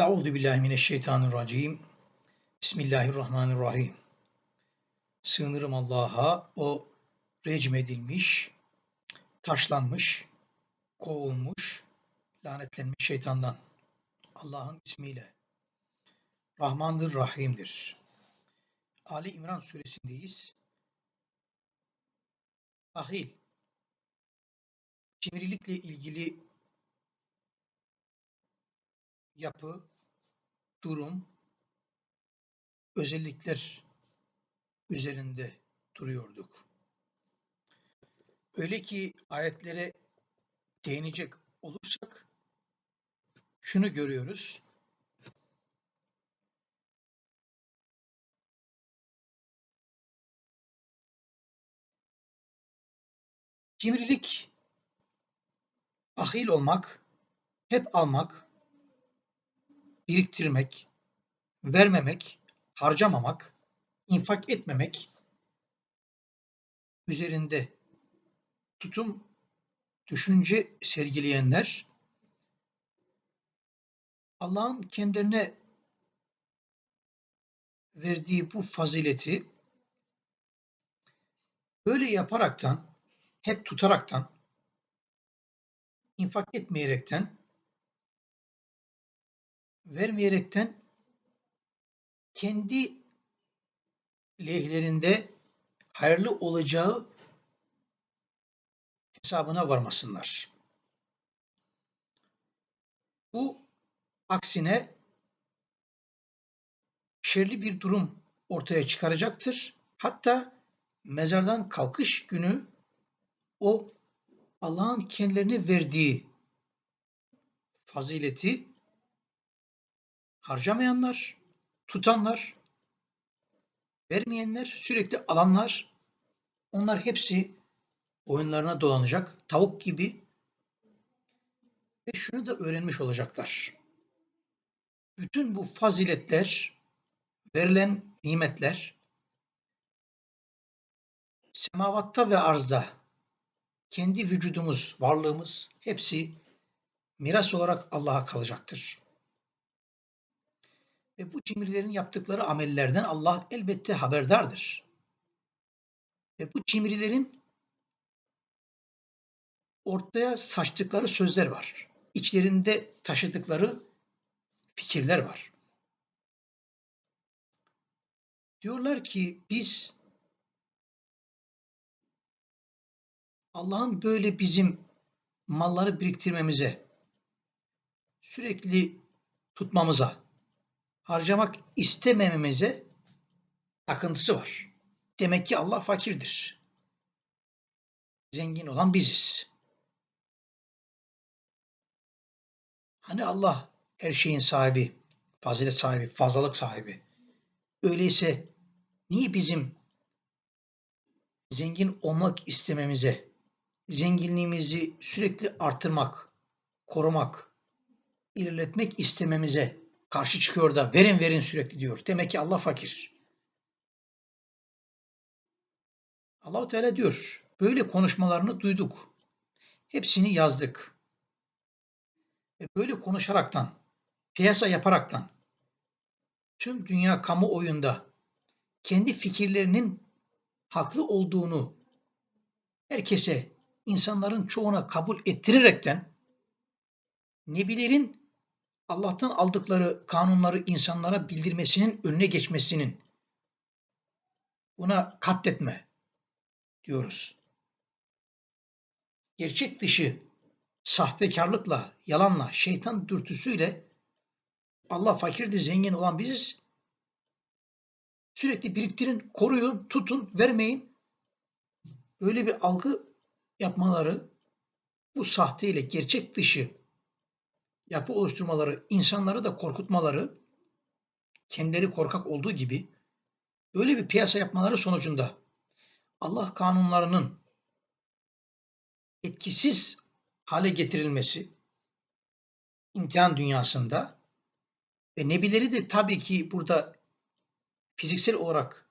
Euzu billahi mineşşeytanirracim. Bismillahirrahmanirrahim. Sığınırım Allah'a o recm edilmiş, taşlanmış, kovulmuş, lanetlenmiş şeytandan. Allah'ın ismiyle. Rahmandır, Rahim'dir. Ali İmran suresindeyiz. Ahil. Cimrilikle ilgili yapı, durum, özellikler üzerinde duruyorduk. Öyle ki ayetlere değinecek olursak şunu görüyoruz. Cimrilik, ahil olmak, hep almak, biriktirmek, vermemek, harcamamak, infak etmemek üzerinde tutum, düşünce sergileyenler Allah'ın kendilerine verdiği bu fazileti böyle yaparaktan, hep tutaraktan, infak etmeyerekten, vermeyerekten kendi lehlerinde hayırlı olacağı hesabına varmasınlar. Bu aksine şerli bir durum ortaya çıkaracaktır. Hatta mezardan kalkış günü o Allah'ın kendilerine verdiği fazileti harcamayanlar, tutanlar, vermeyenler, sürekli alanlar, onlar hepsi oyunlarına dolanacak, tavuk gibi ve şunu da öğrenmiş olacaklar. Bütün bu faziletler, verilen nimetler, semavatta ve arzda kendi vücudumuz, varlığımız hepsi miras olarak Allah'a kalacaktır. Ve bu cimrilerin yaptıkları amellerden Allah elbette haberdardır. Ve bu cimrilerin ortaya saçtıkları sözler var. İçlerinde taşıdıkları fikirler var. Diyorlar ki biz Allah'ın böyle bizim malları biriktirmemize, sürekli tutmamıza, harcamak istemememize takıntısı var. Demek ki Allah fakirdir. Zengin olan biziz. Hani Allah her şeyin sahibi, fazilet sahibi, fazlalık sahibi. Öyleyse niye bizim zengin olmak istememize, zenginliğimizi sürekli artırmak, korumak, ilerletmek istememize karşı çıkıyor da verin verin sürekli diyor. Demek ki Allah fakir. Allahu Teala diyor. Böyle konuşmalarını duyduk. Hepsini yazdık. Ve böyle konuşaraktan, piyasa yaparaktan tüm dünya kamuoyunda kendi fikirlerinin haklı olduğunu herkese, insanların çoğuna kabul ettirerekten nebilerin Allah'tan aldıkları kanunları insanlara bildirmesinin önüne geçmesinin buna katletme diyoruz. Gerçek dışı sahtekarlıkla, yalanla, şeytan dürtüsüyle Allah fakirdi, zengin olan biziz. Sürekli biriktirin, koruyun, tutun, vermeyin. Böyle bir algı yapmaları bu sahte ile gerçek dışı yapı oluşturmaları, insanları da korkutmaları, kendileri korkak olduğu gibi böyle bir piyasa yapmaları sonucunda Allah kanunlarının etkisiz hale getirilmesi imtihan dünyasında ve nebileri de tabii ki burada fiziksel olarak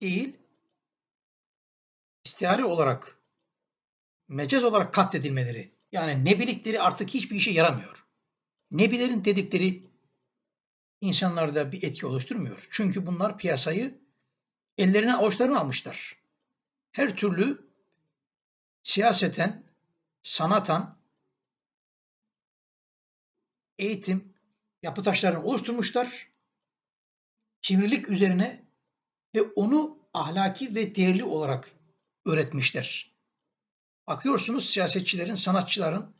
değil, istihare olarak, mecaz olarak katledilmeleri yani nebilikleri artık hiçbir işe yaramıyor. Nebilerin dedikleri insanlarda bir etki oluşturmuyor. Çünkü bunlar piyasayı ellerine avuçlarına almışlar. Her türlü siyaseten, sanatan, eğitim, yapı taşlarını oluşturmuşlar. Cimrilik üzerine ve onu ahlaki ve değerli olarak öğretmişler. Bakıyorsunuz siyasetçilerin, sanatçıların,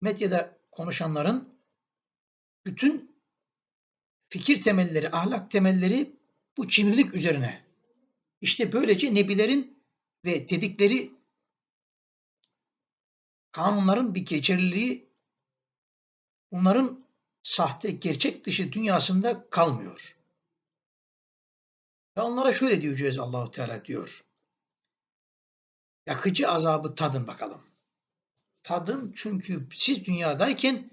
medyada konuşanların bütün fikir temelleri, ahlak temelleri bu cimrilik üzerine. İşte böylece nebilerin ve dedikleri kanunların bir geçerliliği bunların sahte, gerçek dışı dünyasında kalmıyor. Ve onlara şöyle diyeceğiz Allahu Teala diyor. Yakıcı azabı tadın bakalım. Tadın çünkü siz dünyadayken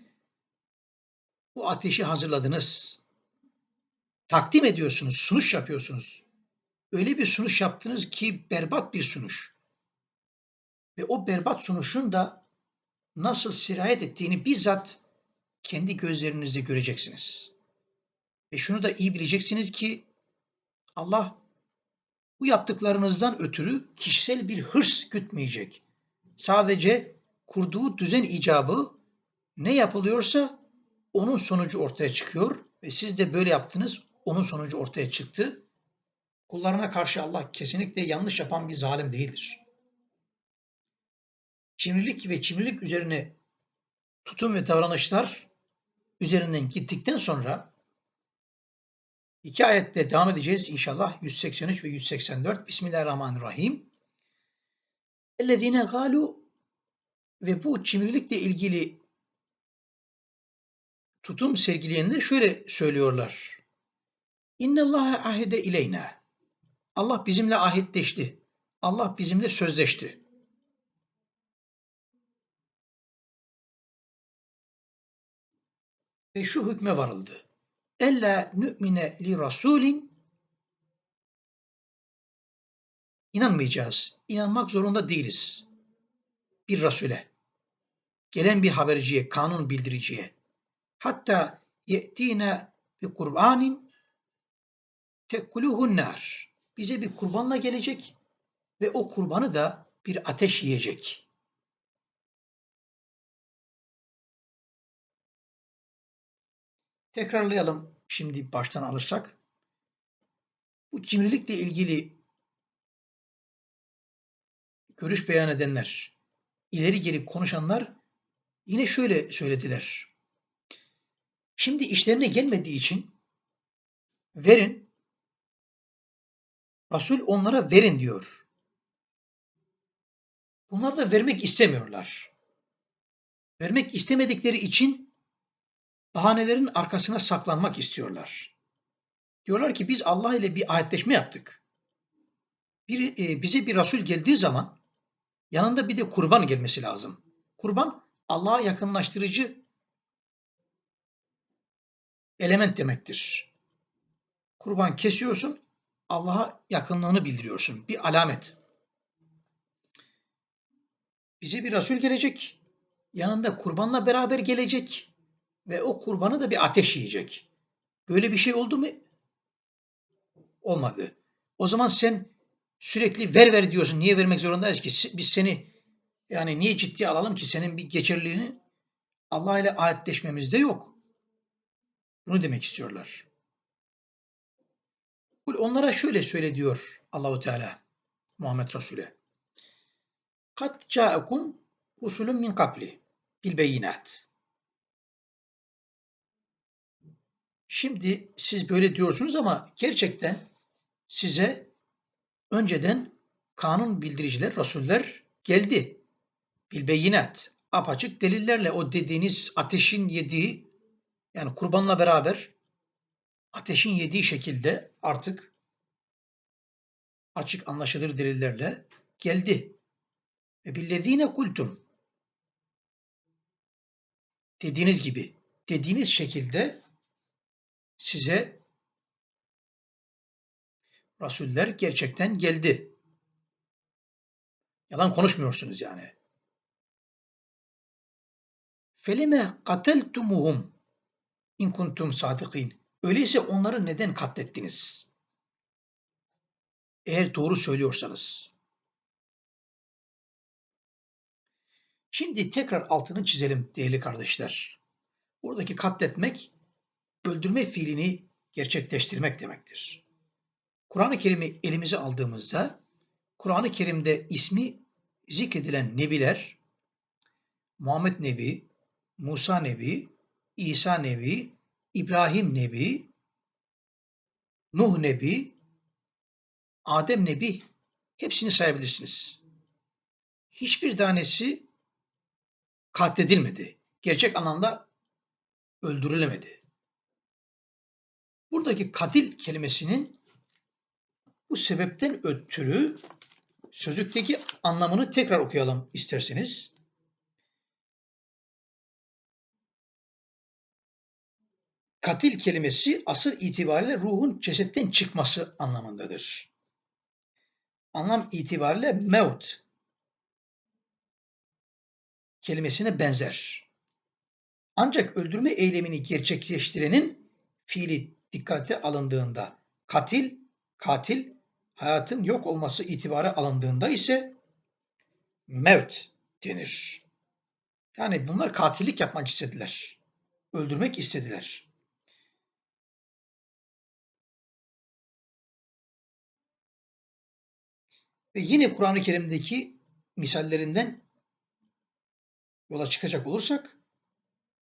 bu ateşi hazırladınız. Takdim ediyorsunuz, sunuş yapıyorsunuz. Öyle bir sunuş yaptınız ki berbat bir sunuş. Ve o berbat sunuşun da nasıl sirayet ettiğini bizzat kendi gözlerinizle göreceksiniz. Ve şunu da iyi bileceksiniz ki Allah bu yaptıklarınızdan ötürü kişisel bir hırs gütmeyecek. Sadece kurduğu düzen icabı ne yapılıyorsa onun sonucu ortaya çıkıyor ve siz de böyle yaptınız, onun sonucu ortaya çıktı. Kullarına karşı Allah kesinlikle yanlış yapan bir zalim değildir. Cimrilik ve cimrilik üzerine tutum ve davranışlar üzerinden gittikten sonra iki ayette devam edeceğiz inşallah 183 ve 184 Bismillahirrahmanirrahim. Ellezine galu ve bu cimrilikle ilgili tutum sergileyenler şöyle söylüyorlar. İnne Allaha ahide ileyna. Allah bizimle ahitleşti. Allah bizimle sözleşti. Ve şu hükme varıldı. Ella nü'mine li rasulin İnanmayacağız. İnanmak zorunda değiliz. Bir Rasule. Gelen bir haberciye, kanun bildiriciye. Hatta ye'tine bi kurbanin tekuluhun nar. Bize bir kurbanla gelecek ve o kurbanı da bir ateş yiyecek. Tekrarlayalım şimdi baştan alırsak. Bu cimrilikle ilgili görüş beyan edenler, ileri geri konuşanlar yine şöyle söylediler. Şimdi işlerine gelmediği için verin, Resul onlara verin diyor. Bunlar da vermek istemiyorlar. Vermek istemedikleri için bahanelerin arkasına saklanmak istiyorlar. Diyorlar ki biz Allah ile bir ayetleşme yaptık. Bir, e, bize bir Resul geldiği zaman yanında bir de kurban gelmesi lazım. Kurban Allah'a yakınlaştırıcı element demektir. Kurban kesiyorsun, Allah'a yakınlığını bildiriyorsun. Bir alamet. Bize bir Resul gelecek. Yanında kurbanla beraber gelecek. Ve o kurbanı da bir ateş yiyecek. Böyle bir şey oldu mu? Olmadı. O zaman sen sürekli ver ver diyorsun. Niye vermek zorundayız ki? Biz seni yani niye ciddiye alalım ki senin bir geçerliliğini Allah ile ayetleşmemizde yok. Bunu demek istiyorlar. Onlara şöyle söyle diyor Allahu Teala Muhammed Resul'e. Kat ca'akum rusulun min kabli bil beyinat. Şimdi siz böyle diyorsunuz ama gerçekten size önceden kanun bildiriciler, rasuller geldi. Bil beyinat. Apaçık delillerle o dediğiniz ateşin yediği yani kurbanla beraber ateşin yediği şekilde artık açık anlaşılır delillerle geldi. Ve billezine kultum dediğiniz gibi dediğiniz şekilde size rasuller gerçekten geldi. Yalan konuşmuyorsunuz yani. Felime kateltumuhum in kuntum sadikin. Öyleyse onları neden katlettiniz? Eğer doğru söylüyorsanız. Şimdi tekrar altını çizelim değerli kardeşler. Buradaki katletmek, öldürme fiilini gerçekleştirmek demektir. Kur'an-ı Kerim'i elimize aldığımızda, Kur'an-ı Kerim'de ismi zikredilen nebiler, Muhammed Nebi, Musa Nebi, İsa Nebi, İbrahim Nebi, Nuh Nebi, Adem Nebi hepsini sayabilirsiniz. Hiçbir tanesi katledilmedi. Gerçek anlamda öldürülemedi. Buradaki katil kelimesinin bu sebepten ötürü sözlükteki anlamını tekrar okuyalım isterseniz. Katil kelimesi asıl itibariyle ruhun cesetten çıkması anlamındadır. Anlam itibariyle mevt kelimesine benzer. Ancak öldürme eylemini gerçekleştirenin fiili dikkate alındığında katil, katil hayatın yok olması itibarı alındığında ise mevt denir. Yani bunlar katillik yapmak istediler. Öldürmek istediler. Ve yine Kur'an-ı Kerim'deki misallerinden yola çıkacak olursak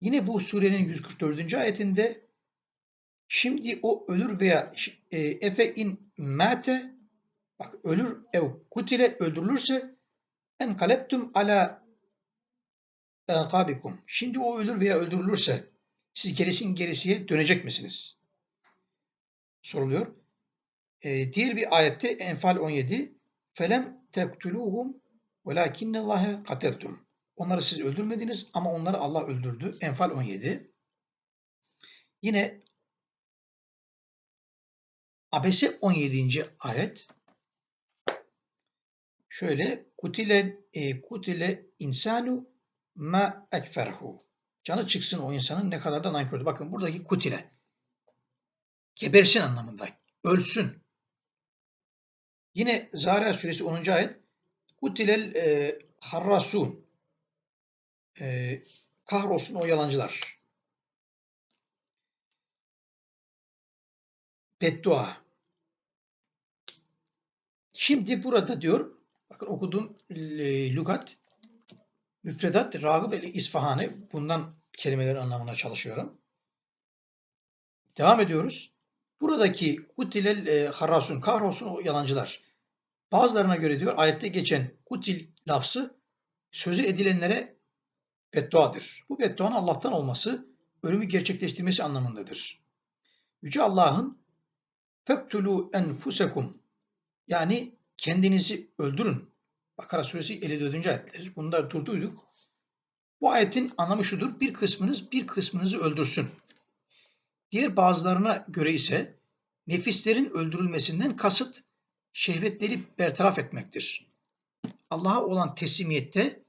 yine bu surenin 144. ayetinde şimdi o ölür veya e, efe in mate bak ölür ev kutile öldürülürse en kaleptum ala akabikum. Şimdi o ölür veya öldürülürse siz gerisin gerisiye dönecek misiniz? Soruluyor. E, diğer bir ayette Enfal 17 Felem tektuluhum velakinnallâhe kateltum. Onları siz öldürmediniz ama onları Allah öldürdü. Enfal 17. Yine Abese 17. ayet şöyle kutile e, kutile insanu ma ekferhu. Canı çıksın o insanın ne kadar da nankördü. Bakın buradaki kutile. Gebersin anlamında. Ölsün. Yine Zariyat suresi 10. ayet kutilel e, harrasun e, kahrolsun o yalancılar. Beddua. Şimdi burada diyor, bakın okuduğum e, lügat, müfredat, Ragıp el İsfahani, bundan kelimelerin anlamına çalışıyorum. Devam ediyoruz. Buradaki kutilel e, harasun, kahrolsun o yalancılar. Bazılarına göre diyor ayette geçen kutil lafzı sözü edilenlere bedduadır. Bu bedduanın Allah'tan olması, ölümü gerçekleştirmesi anlamındadır. Yüce Allah'ın fektulu enfusekum yani kendinizi öldürün. Bakara suresi 54. ayetleri. Bunda durduyduk. Bu ayetin anlamı şudur. Bir kısmınız bir kısmınızı öldürsün. Diğer bazılarına göre ise nefislerin öldürülmesinden kasıt şehvetleri bertaraf etmektir. Allah'a olan teslimiyette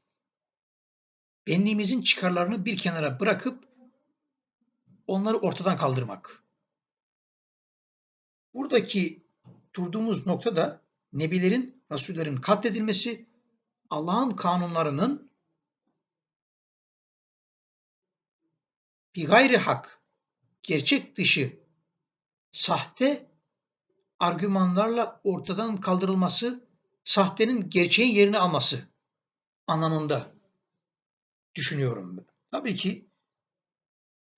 benliğimizin çıkarlarını bir kenara bırakıp onları ortadan kaldırmak. Buradaki durduğumuz noktada nebilerin, rasullerin katledilmesi, Allah'ın kanunlarının bir gayri hak, gerçek dışı, sahte argümanlarla ortadan kaldırılması, sahtenin gerçeğin yerini alması anlamında düşünüyorum. Tabii ki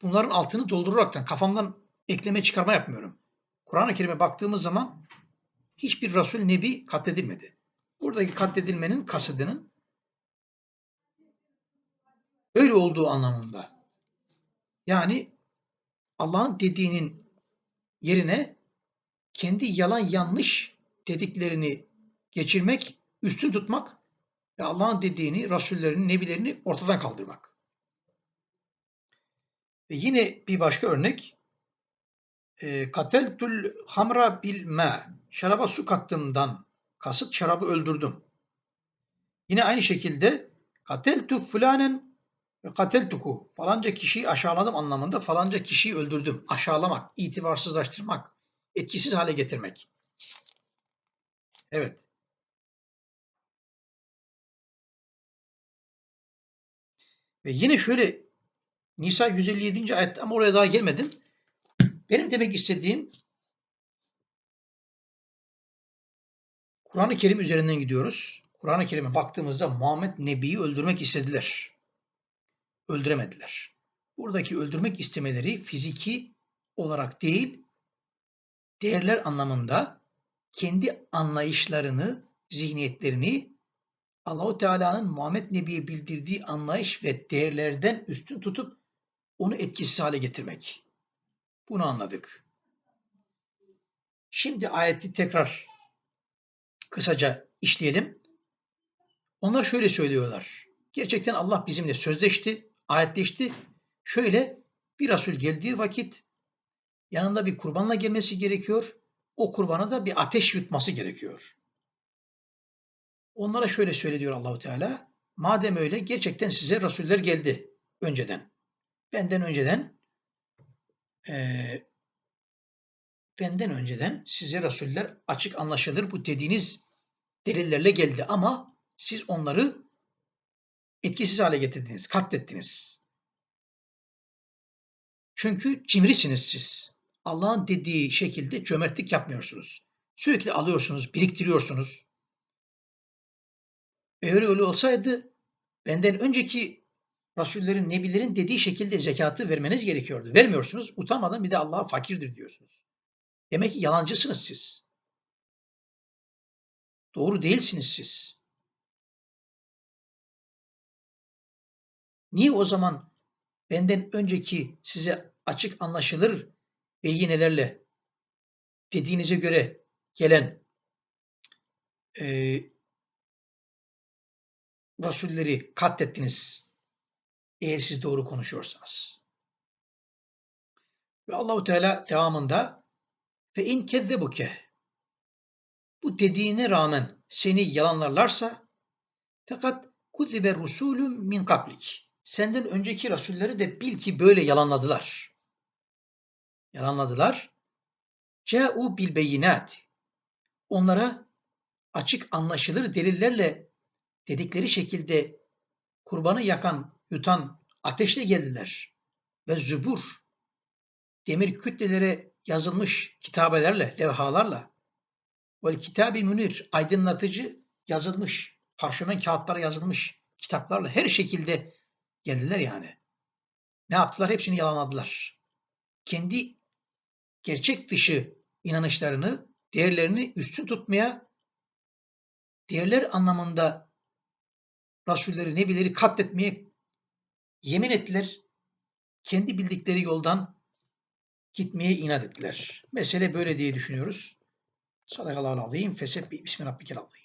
bunların altını dolduraraktan kafamdan ekleme çıkarma yapmıyorum. Kur'an-ı Kerim'e baktığımız zaman hiçbir Resul Nebi katledilmedi. Buradaki katledilmenin kasıdının öyle olduğu anlamında. Yani Allah'ın dediğinin yerine kendi yalan yanlış dediklerini geçirmek, üstün tutmak ve Allah'ın dediğini, Rasullerin, Nebilerini ortadan kaldırmak. Ve yine bir başka örnek e, kateltul hamra bil ma şaraba su kattığımdan kasıt şarabı öldürdüm. Yine aynı şekilde kateltu fulanen Ve kateltuku falanca kişiyi aşağıladım anlamında falanca kişiyi öldürdüm. Aşağılamak, itibarsızlaştırmak, etkisiz hale getirmek. Evet. Ve yine şöyle Nisa 157. ayette ama oraya daha gelmedim. Benim demek istediğim Kur'an-ı Kerim üzerinden gidiyoruz. Kur'an-ı Kerim'e baktığımızda Muhammed Nebi'yi öldürmek istediler. Öldüremediler. Buradaki öldürmek istemeleri fiziki olarak değil, değerler anlamında kendi anlayışlarını, zihniyetlerini Allahu Teala'nın Muhammed Nebi'ye bildirdiği anlayış ve değerlerden üstün tutup onu etkisiz hale getirmek. Bunu anladık. Şimdi ayeti tekrar kısaca işleyelim. Onlar şöyle söylüyorlar. Gerçekten Allah bizimle sözleşti, ayetleşti. Şöyle bir Resul geldiği vakit yanında bir kurbanla gelmesi gerekiyor. O kurbana da bir ateş yutması gerekiyor. Onlara şöyle söyle diyor Allahu Teala. Madem öyle gerçekten size rasuller geldi önceden. Benden önceden e, benden önceden size rasuller açık anlaşılır bu dediğiniz delillerle geldi ama siz onları etkisiz hale getirdiniz, katlettiniz. Çünkü cimrisiniz siz. Allah'ın dediği şekilde cömertlik yapmıyorsunuz. Sürekli alıyorsunuz, biriktiriyorsunuz. Eğer öyle olsaydı benden önceki Rasullerin, Nebilerin dediği şekilde zekatı vermeniz gerekiyordu. Vermiyorsunuz. Utanmadan bir de Allah'a fakirdir diyorsunuz. Demek ki yalancısınız siz. Doğru değilsiniz siz. Niye o zaman benden önceki size açık anlaşılır beyinelerle dediğinize göre gelen e, Rasulleri katlettiniz eğer siz doğru konuşuyorsanız. Ve Allahu Teala devamında ve in kezzebuke bu dediğine rağmen seni yalanlarlarsa fakat kudlibe rusulüm min kaplik. Senden önceki rasulleri de bil ki böyle yalanladılar. Yalanladılar. Câ'u bil beyinat. Onlara açık anlaşılır delillerle dedikleri şekilde kurbanı yakan, yutan ateşle geldiler. Ve zübur, demir kütlelere yazılmış kitabelerle, levhalarla ve kitabi münir, aydınlatıcı yazılmış, parşömen kağıtlara yazılmış kitaplarla her şekilde geldiler yani. Ne yaptılar? Hepsini yalanladılar. Kendi gerçek dışı inanışlarını, değerlerini üstün tutmaya, değerler anlamında Rasulleri, Nebileri katletmeye yemin ettiler. Kendi bildikleri yoldan gitmeye inat ettiler. Mesele böyle diye düşünüyoruz. Sadakallahu aleyhim. Fesebbi bismi rabbikel azim.